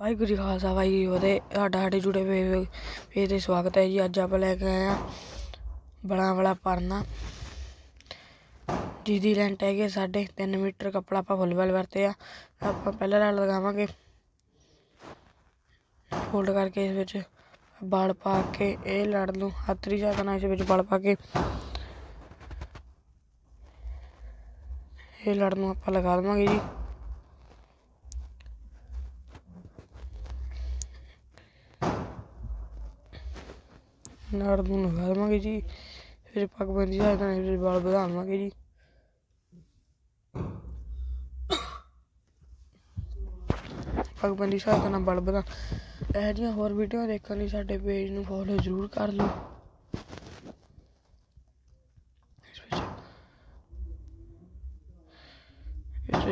ਵਾਹਿਗੁਰੂ ਜੀ ਖਾਲਸਾ, ਵਾਹਿਗੁਰੂ ਜੀ ਕੀ ਫਤਿਹ। ਸਾਡਾ ਸਾਡੇ ਜੁੜੇ ਹੋਏ ਪੇਜ ਤੇ ਸਵਾਗਤ ਹੈ ਜੀ। ਅੱਜ ਆਪਾਂ ਲੈ ਕੇ ਆਏ ਆ ਬਲਾਂ ਵਾਲਾ ਪਰਨਾ। ਜਿਹਦੀ ਲੈਂਟ ਹੈਗੀ ਸਾਡੇ 3 ਮੀਟਰ। ਕੱਪੜਾ ਆਪਾਂ ਫੁੱਲ ਵੈਲ ਵਰਤੇ ਆ। ਆਪਾਂ ਪਹਿਲਾਂ ਨਾਲ ਲਗਾਵਾਂਗੇ। ਫੋਲਡ ਕਰਕੇ ਇਸ ਵਿੱਚ ਬਲ ਪਾ ਕੇ ਇਹ ਲੜ ਨੂੰ ਹੱਥਰੀ ਜਾਣਾ ਇਸ ਵਿੱਚ ਬਾਲ ਪਾ ਕੇ। ਇਹ ਲੜ ਨੂੰ ਆਪਾਂ ਲਗਾ ਲਵਾਂਗੇ ਜੀ। ਲੜ ਨੂੰ ਲਗਾ ਲਵਾਂਗੇ ਜੀ, ਫਿਰ ਪੱਗ ਬੰਦੀ ਸਹਾਇਤਾ ਨਾਲ ਫਿਰ ਵਾਲ ਵਧਾਵਾਂਗੇ ਜੀ। ਪੱਗ ਸਾਹਿਬ ਸਹਾਇਤਾ ਨਾਲ ਵਾਲ ਵਧਾ ਇਹ ਜਿਹੀਆਂ ਹੋਰ ਵੀਡੀਓ ਦੇਖਣ ਲਈ ਸਾਡੇ ਪੇਜ ਨੂੰ ਫੋਲੋ ਜ਼ਰੂਰ ਕਰ ਲਓ। ਇਸ ਵਿੱਚ ਇਸ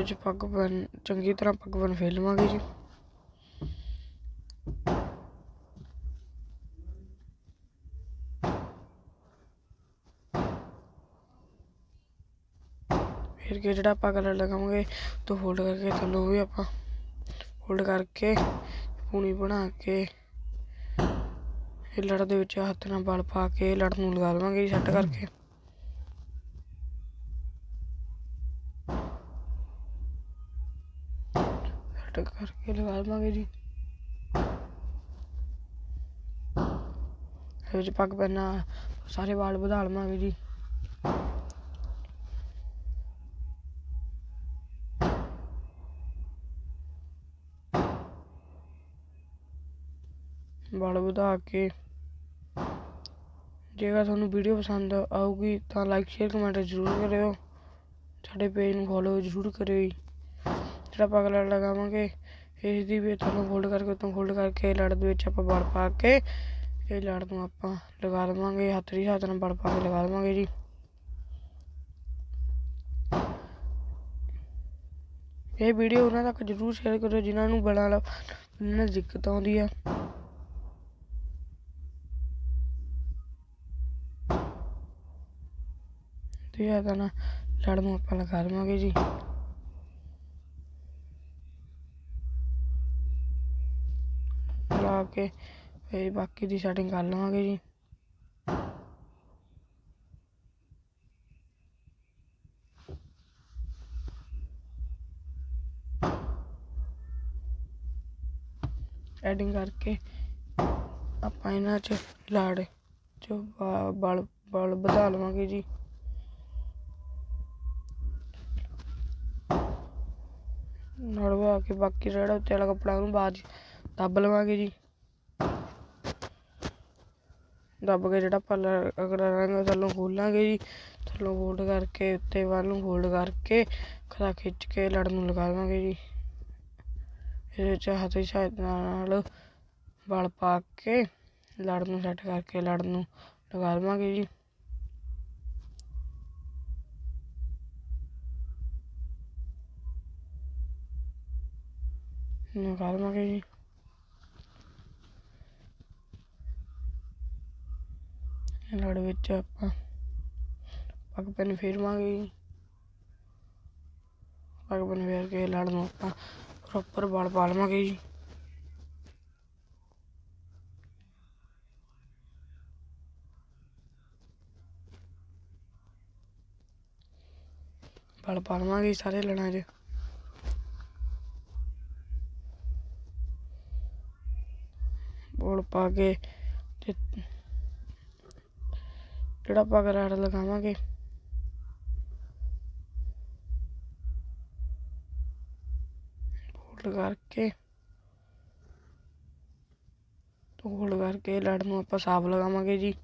ਚੰਗੀ ਤਰ੍ਹਾਂ ਪੱਗ ਬਨ ਜੀ। ਫਿਰ ਕੇ ਜਿਹੜਾ ਆਪਾਂ ਕਲਰ ਲਗਾਵਾਂਗੇ ਤੋਂ ਫੋਲਡ ਕਰਕੇ ਥੱਲੋਂ ਵੀ ਆਪਾਂ ਫੋਲਡ ਕਰਕੇ ਪੂਣੀ ਬਣਾ ਕੇ ਇਹ ਲੜ ਦੇ ਵਿੱਚ ਹੱਥ ਨਾਲ ਬਲ ਪਾ ਕੇ ਲੜ ਨੂੰ ਲਗਾ ਲਵਾਂਗੇ ਜੀ ਸੈੱਟ ਕਰਕੇ। ਸੈੱਟ ਕਰਕੇ ਲਗਾ ਲਵਾਂਗੇ ਜੀ। ਇਹ ਵਿੱਚ ਪੱਗ ਪੈਣਾ ਸਾਰੇ ਵਾਲ ਵਧਾ ਲਵਾਂਗੇ ਜੀ। ਵਾਲ ਵਧਾ ਕੇ। ਜੇਕਰ ਤੁਹਾਨੂੰ ਵੀਡੀਓ ਪਸੰਦ ਆਊਗੀ ਤਾਂ ਲਾਈਕ ਸ਼ੇਅਰ ਕਮੈਂਟ ਜ਼ਰੂਰ ਕਰਿਓ। ਸਾਡੇ ਪੇਜ ਨੂੰ ਫੋਲੋ ਜ਼ਰੂਰ ਕਰਿਓ ਜੀ। ਜਿਹੜਾ ਆਪਾਂ ਅਗਲਾ ਲਗਾਵਾਂਗੇ ਇਸ ਦੀ ਵੀ ਤੁਹਾਨੂੰ ਫੋਲਡ ਕਰਕੇ, ਉਤੋਂ ਫੋਲਡ ਕਰਕੇ ਲੜ ਦੇ ਵਿੱਚ ਆਪਾਂ ਵੜ ਪਾ ਕੇ, ਇਹ ਲੜ ਨੂੰ ਆਪਾਂ ਲਗਾ ਲਵਾਂਗੇ ਹੱਥ ਦੀ ਹੱਥ ਨਾਲ ਵੜ ਪਾ ਕੇ ਲਗਾ ਲਵਾਂਗੇ ਜੀ। ਇਹ ਵੀਡੀਓ ਉਹਨਾਂ ਤੱਕ ਜ਼ਰੂਰ ਸ਼ੇਅਰ ਕਰੋ ਜਿਨ੍ਹਾਂ ਨੂੰ ਬੜਾ ਉਹਨਾਂ ਨੂੰ ਦਿੱਕਤ ਆਉਂਦੀ ਆ। ਤੇ ਤਾਂ ਨਾ ਲੜ ਨੂੰ ਆਪਾਂ ਲਗਾ ਲਵਾਂਗੇ ਜੀ। ਲਾ ਕੇ ਫਿਰ ਬਾਕੀ ਦੀ ਸੈਟਿੰਗ ਕਰ ਲਵਾਂਗੇ ਜੀ। ਐਡਿੰਗ ਕਰਕੇ ਆਪਾਂ ਇਹਨਾਂ 'ਚ ਲਾੜ ਚ ਬਲ ਬਲ ਵਧਾ ਲਵਾਂਗੇ ਜੀ। ਨੜਵਾ ਕੇ ਬਾਕੀ ਜਿਹੜਾ ਉੱਤੇ ਵਾਲਾ ਕੱਪੜਾ ਉਹਨੂੰ ਬਾਅਦ 'ਚ ਦੱਬ ਲਵਾਂਗੇ ਜੀ। ਦੱਬ ਕੇ ਜਿਹੜਾ ਪੱਲਾ ਅਗਲਾ ਰੰਗ ਥੱਲੋਂ ਖੋਲਾਂਗੇ ਜੀ। ਥੱਲੋਂ ਫੋਲਡ ਕਰਕੇ ਉੱਤੇ ਵੱਲ ਨੂੰ ਫੋਲਡ ਕਰਕੇ ਖਰਾ ਖਿੱਚ ਕੇ ਲੜ ਨੂੰ ਲਗਾ ਲਵਾਂਗੇ ਜੀ। ਇਹਦੇ ਵਿੱਚ ਹੱਥ ਦੀ ਸਹਾਇਤਾ ਨਾਲ ਵਲ ਪਾ ਕੇ ਲੜ ਨੂੰ ਸੈੱਟ ਕਰਕੇ ਲੜ ਨੂੰ ਲਗਾ ਲਵਾਂਗੇ ਜੀ। ਲਗਾ ਲਵਾਂਗੇ ਜੀ। ਲੜ ਵਿੱਚ ਆਪਾਂ ਪੱਗ ਪੈਨ ਫੇਰਵਾਂਗੇ ਜੀ। ਪੱਗ ਪੈਨ ਫੇਰ ਕੇ ਲੜ ਨੂੰ ਆਪਾਂ ਪ੍ਰੋਪਰ ਬਲ ਪਾ ਲਵਾਂਗੇ ਜੀ। ਬਲ ਪਾ ਲਵਾਂਗੇ ਸਾਰੇ ਲੜਾਂ 'ਚ ਬੋਲ ਪਾ ਕੇ ਤੇ ਜਿਹੜਾ ਆਪਾਂ ਗਰਾੜ ਲਗਾਵਾਂਗੇ। ਹੋਲਡ ਕਰਕੇ ਹੋਲਡ ਕਰਕੇ, ਲੜ ਨੂੰ ਆਪਾਂ ਸਾਫ਼ ਲਗਾਵਾਂਗੇ ਜੀ।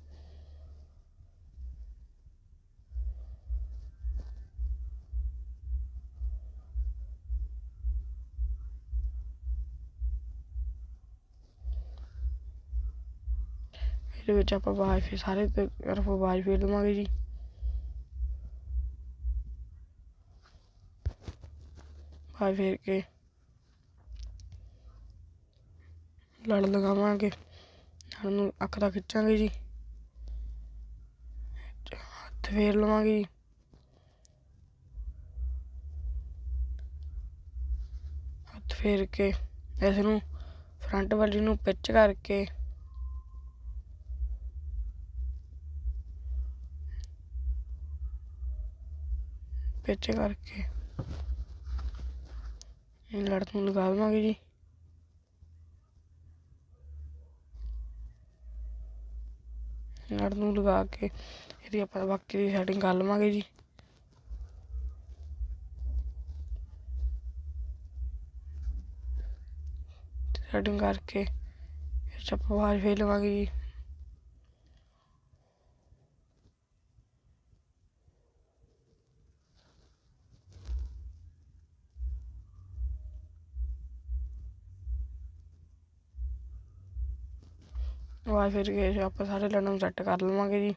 ਇਹਦੇ ਵਿੱਚ ਆਪਾਂ ਆਵਾਜ਼ ਫੇਰ ਸਾਰੇ ਤਰਫ ਆਵਾਜ਼ ਫੇਰ ਲਵਾਂਗੇ ਜੀ। ਆਵਾਜ਼ ਫੇਰ ਕੇ ਲੜ ਲਗਾਵਾਂਗੇ। ਲੜ ਨੂੰ ਅੱਖ ਦਾ ਖਿੱਚਾਂਗੇ ਜੀ। ਹੱਥ ਫੇਰ ਲਵਾਂਗੇ ਜੀ। ਹੱਥ ਫੇਰ ਕੇ ਇਸ ਨੂੰ ਫਰੰਟ ਵਾਲੀ ਨੂੰ ਪਿੱਚ ਕਰਕੇ ਪਿੱਚ ਕਰਕੇ। ਇਹ ਲੜ ਨੂੰ ਲਗਾ ਦੇਵਾਂਗੇ ਜੀ। ਲੜ ਨੂੰ ਲਗਾ ਕੇ ਇਹਦੀ ਆਪਾਂ ਬਾਕੀ ਦੀ ਸੈਟਿੰਗ ਕਰ ਲਵਾਂਗੇ ਜੀ। ਸੈਟਿੰਗ ਕਰਕੇ ਇਹ 'ਚ ਆਪਾਂ ਆਵਾਜ਼ ਫੇਰ ਲਵਾਂਗੇ ਜੀ। ਆਵਾਜ਼ ਫਿਰ ਕੇ ਆਪਾਂ ਸਾਰੇ ਲੜਾਂ ਨੂੰ ਸੈੱਟ ਕਰ ਲਵਾਂਗੇ ਜੀ।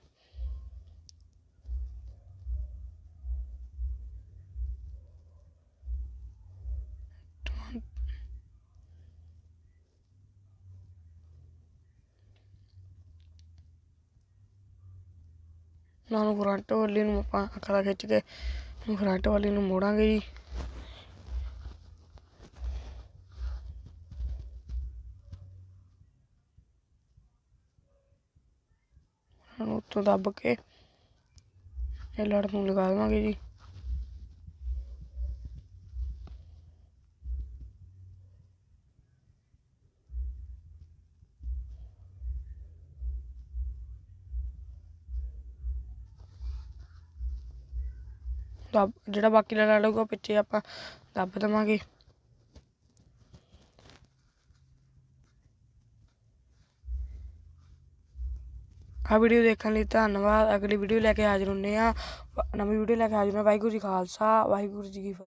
ਨਾ ਨੂੰ ਫਰੰਟ ਵਾਲੀ ਨੂੰ ਆਪਾਂ ਅੱਖਾਂ ਖਿੱਚ ਕੇ ਫਰੰਟ ਵਾਲੀ ਨੂੰ ਮੋੜਾਂਗੇ ਜੀ। ਹੁਣ ਉੱਤੋਂ ਦੱਬ ਕੇ ਇਹ ਲੜ ਨੂੰ ਲਗਾ ਦੇਵਾਂਗੇ ਜੀ। ਦੱਬ, ਜਿਹੜਾ ਬਾਕੀ ਦਾ ਲਊਗਾ ਹੋਊਗਾ ਪਿੱਛੇ ਆਪਾਂ ਦੱਬ ਦੇਵਾਂਗੇ। ਆ ਵੀਡੀਓ ਦੇਖਣ ਲਈ ਧੰਨਵਾਦ। ਅਗਲੀ ਵੀਡੀਓ ਲੈ ਕੇ ਹਾਜ਼ਰ ਹੁੰਦੇ ਹਾਂ ਨਵੀਂ ਵੀਡੀਓ ਲੈ ਕੇ ਹਾਜ਼ਰ ਹਾਂ ਵਾਹਿਗੁਰੂ ਜੀ ਖਾਲਸਾ, ਵਾਹਿਗੁਰੂ ਜੀ ਕੀ ਫਤਿਹ।